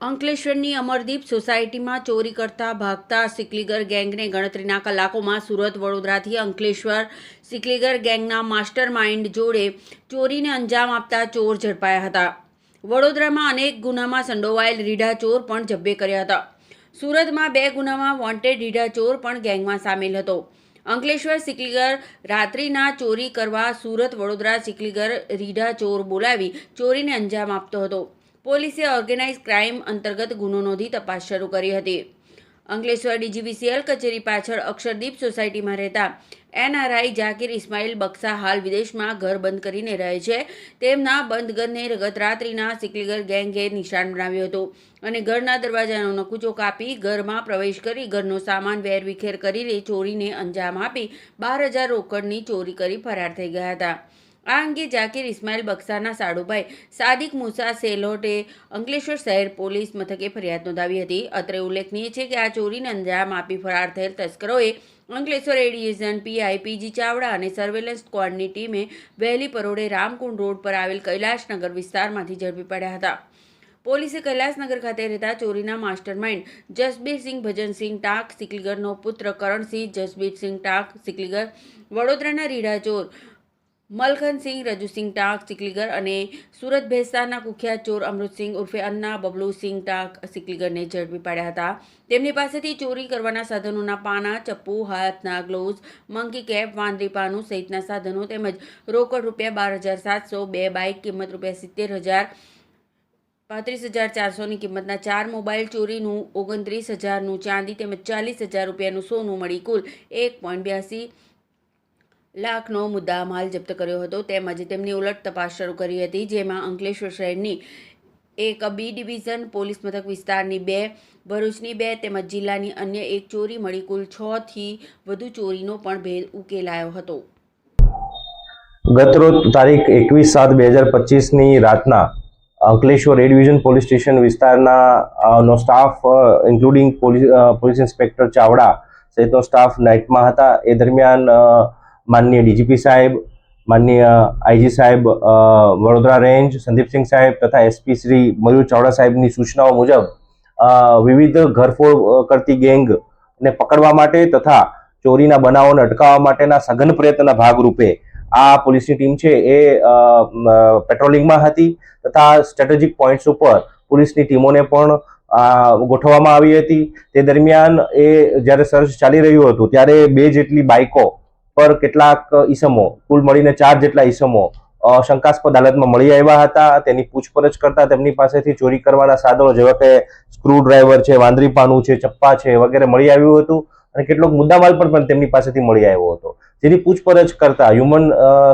અંકલેશ્વરની અમરદીપ સોસાયટીમાં ચોરી કરતા ભાગતા સિકલીગર ગેંગને ગણતરીના કલાકોમાં સુરત વડોદરાથી અંકલેશ્વર સિકલીગર ગેંગના માસ્ટર માઇન્ડ જોડે ચોરીને અંજામ આપતા ચોર ઝડપાયા હતા. વડોદરામાં અનેક ગુનામાં સંડોવાયેલ રીઢા ચોર પણ જબ્બે કર્યા હતા. સુરતમાં બે ગુનામાં વોન્ટેડ રીઢા ચોર પણ ગેંગમાં સામેલ હતો. અંકલેશ્વર સિકલીગર રાત્રિના ચોરી કરવા સુરત વડોદરા સિકલીગર રીઢા ચોર બોલાવી ચોરીને અંજામ આપતો હતો. પોલીસે ઓર્ગેનાઇઝ ક્રાઇમ અંતર્ગત ગુનો નોંધી તપાસ શરૂ કરી હતી. અંકલેશ્વર ડીજીવીસીએલ કચેરી પાછળ અક્ષરદીપ સોસાયટીમાં રહેતા એનઆરઆઈ જાકીર ઇસ્માઇલ બક્સા હાલ વિદેશમાં ઘર બંધ કરીને રહે છે. તેમના બંધ ઘરને ગત રાત્રિના સિકલીગર ગેંગે નિશાન બનાવ્યું હતું અને ઘરના દરવાજાનો નકુચો કાપી ઘરમાં પ્રવેશ કરી ઘરનો સામાન વેરવિખેર કરીને ચોરીને અંજામ આપી બાર હજાર રોકડની ચોરી કરી ફરાર થઈ ગયા હતા. આ અંગે જાકીર ઇસ્માઇલ બક્સાના સાડુભાઈ, સાદિક મુસા સેલોટે, અંકલેશ્વર શહેર પોલીસ મથકે ફરિયાદ નોંધાવી હતી. અત્રે ઉલ્લેખનીય છે કે આ ચોરીને અંજામ આપી ફરાર થયેલ તસ્કરોએ Ankleshwar A division division PI P G અને સર્વેલન્સ સ્ક્વોડની ટીમે વહેલી પરોડે રામકુંડ રોડ પર આવેલ કૈલાશનગર વિસ્તારમાંથી ઝડપી પડ્યા હતા. પોલીસે કૈલાસનગર ખાતે રહેતા ચોરીના માસ્ટરમાઇન્ડ જસબીરસિંહ ભજનસિંહ ટાંક, સિકલીગરનો પુત્ર કરણસિંહ, જસબીરસિંહ ટાંક, સિકલીગર, વડોદરાના રીડા ચોર મલખનસિંહ રજુસિંહ ટાંક સિકલીગર અને સુરત ભેસ્તાના કુખ્યાત ચોર અમૃતસિંહ ઉર્ફે અન્ના બબલુસિંહ ટાંક સિકલીગરને ઝડપી પાડ્યા હતા. તેમની પાસેથી ચોરી કરવાના સાધનોના પાના, ચપ્પુ હાથના ગ્લોવ્સ, મંકી, કેપ, વાંદરી, પાનું સહિતના સાધનો તેમજ રોકડ રૂપિયા બાર હજાર સાતસો બે બાઇક, કિંમત રૂપિયા સિત્તેર હજાર પાંત્રીસ હજાર ચારસોની કિંમતના ચાર મોબાઈલ ચોરીનું, ઓગણત્રીસ હજારનું ચાંદી તેમજ ચાલીસ હજાર રૂપિયાનું સોનું મળી કુલ એક પોઈન્ટ બ્યાસી લાખનો મુદ્દા માલ જપ્ત કર્યો હતો. તેમજ તેમની ઉલટ તપાસ શરૂ કરી હતી, જેમાં અંકલેશ્વર શહેરની એક બી ડિવિઝન પોલીસ મથક વિસ્તારની બે, ભરૂચની બે તેમજ જિલ્લાની અન્ય એક ચોરી મળી કુલ છ થી વધુ ચોરીનો પણ ભેદ ઉકેલાયો હતો. ગતરોજ તારીખ એકવીસ સાત બે હજાર પચીસની રાતના Ankleshwar A division police station વિસ્તારના નો staff including police police inspector Chavda સહિતનો સ્ટાફ નાઇટમાં હતા. એ દરમિયાન માનનીય ડીજીપી સાહેબ, માનનીય આઈજી સાહેબ વડોદરા રેન્જ સંદીપસિંહ સાહેબ તથા એસપી શ્રી મયુર ચાવડા સાહેબની સૂચનાઓ મુજબ વિવિધ ઘરફોડ કરતી કરતી ગેંગને પકડવા માટે તથા ચોરીના બનાવોને અટકાવવા માટેના સઘન પ્રયત્નના ભાગરૂપે આ પોલીસની ટીમ છે એ પેટ્રોલિંગમાં હતી તથા સ્ટ્રેટેજિક પોઈન્ટ્સ ઉપર પોલીસની ટીમોને પણ ગોઠવવામાં આવી હતી. તે દરમિયાન એ જ્યારે સર્ચ ચાલી રહ્યું હતું, ત્યારે બે જેટલી બાઇકો પર કેટલાક ઈસમો, કુલ મળીને ચાર જેટલા ઈસમો શંકાસ્પદ હાલતમાં મળી આવ્યા હતા. તેની પૂછપરછ કરતા તેમની પાસેથી ચોરી કરવાના સાધનો, જેવા કે સ્ક્રૂડ્રાઈવર છે વાંદરી પાનું છે, ચપ્પા છે, વગેરે મળી આવ્યું હતું અને કેટલોક મુદ્દામાલ પણ તેમની પાસેથી મળી આવ્યો હતો. જેની પૂછપરછ કરતા હ્યુમન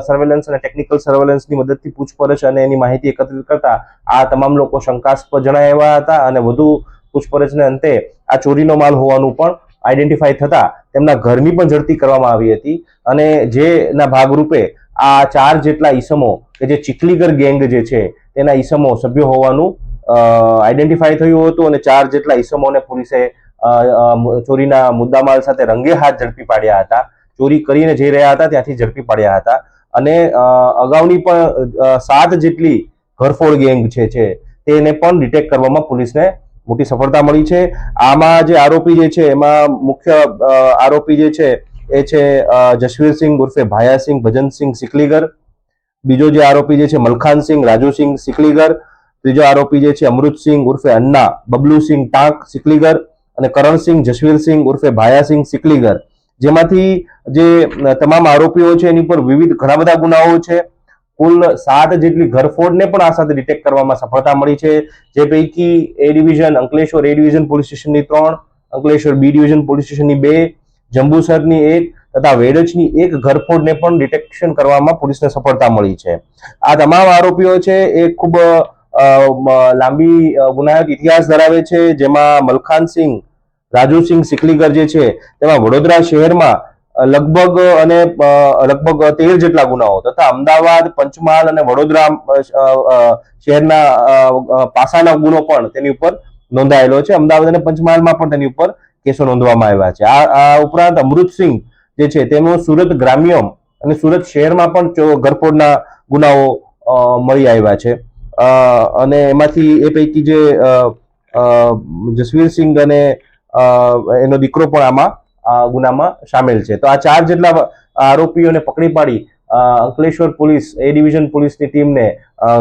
સર્વેલન્સ અને ટેકનિકલ સર્વેલન્સની મદદથી પૂછપરછ અને એની માહિતી એકત્રિત કરતા આ તમામ લોકો શંકાસ્પદ જણાયા હતા અને વધુ પૂછપરછને અંતે આ ચોરીનો માલ હોવાનું પણ આઈડેન્ટિફાઈ થતા તેમના ઘરની પણ ઝડપી કરવામાં આવી હતી. અને જેના ભાગરૂપે આ ચાર જેટલા ઈસમો કે જે ચીખલીગર ગેંગ જે છે, તેના ઈસમો સભ્યો હોવાનું આઈડેન્ટિફાઈ થયું હતું અને ચાર જેટલા ઈસમોને પોલીસે ચોરીના મુદ્દામાલ સાથે રંગે હાથ ઝડપી પાડ્યા હતા. ચોરી કરીને જઈ રહ્યા હતા, ત્યાંથી ઝડપી પાડ્યા હતા. અને અગાઉની પણ સાત જેટલી ઘરફોડ ગેંગ છે, તેને પણ ડિટેક્ટ કરવામાં પોલીસને મોટી સફળતા મળી છે. આમાં જે આરોપી જે છે, એમાં મુખ્ય આરોપી જે છે, એ છે જસવીરસિંહ ઉર્ફે ભાયાસિંહ, ભજનસિંહ સિકલીગર. બીજો જે આરોપી જે છે, મલખાનસિંહ, રાજુસિંહ સિકલીગર. ત્રીજો આરોપી જે છે, અમૃતસિંહ ઉર્ફે અન્ના, બબલુસિંહ ટાંક સિકલીગર અને કરણસિંહ જસવીરસિંહ ઉર્ફે ભાયાસિંહ સિકલીગર. જેમાંથી જે તમામ આરોપીઓ છે, એની પર વિવિધ ઘણા બધા ગુનાઓ છે. કુલ સાત જેટલી ઘરફોડને પણ આ સાથે ડિટેક્ટ કરવામાં સફળતા મળી છે. જે પૈકી A division Ankleshwar A division police સ્ટેશનની ત્રણ, અંકલેશ્વર બી ડિવિઝન પોલીસ સ્ટેશનની બે, જંબુસરની એક તથા વેડજની એક ઘરફોડને પણ ડિટેક્શન કરવામાં પોલીસને સફળતા મળી છે. આ તમામ આરોપીઓ છે એ ખૂબ લાંબી ગુનાયક ઇતિહાસ ધરાવે છે. જેમાં મલખાનસિંહ રાજુસિંહ સિકલીગર જે છે, તેમાં વડોદરા શહેરમાં લગભગ અને લગભગ તેર જેટલા ગુનાઓ તથા અમદાવાદ, પંચમહાલ અને વડોદરા શહેરના પાસાના ગુનો પણ તેની ઉપર નોંધાયેલો છે. અમદાવાદ અને પંચમહાલમાં પણ તેની ઉપર કેસો નોંધવામાં આવ્યા છે. આ ઉપરાંત અમૃતસિંહ જે છે તેનું સુરત ગ્રામ્ય અને સુરત શહેરમાં પણ ઘરફોડના ગુનાઓ મળી આવ્યા છે. અને એમાંથી એ પૈકી જે જસવીરસિંહ અને એનો દીકરો પણ આમાં ગુનામાં સામેલ છે. તો આ ચાર જેટલા આરોપીઓને પકડી પાડી અંકલેશ્વર પોલીસ એ ડિવિઝન પોલીસની ટીમને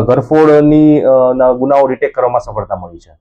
ગરફોડની ગુનાઓ ડિટેક્ટ કરવામાં સફળતા મળી છે.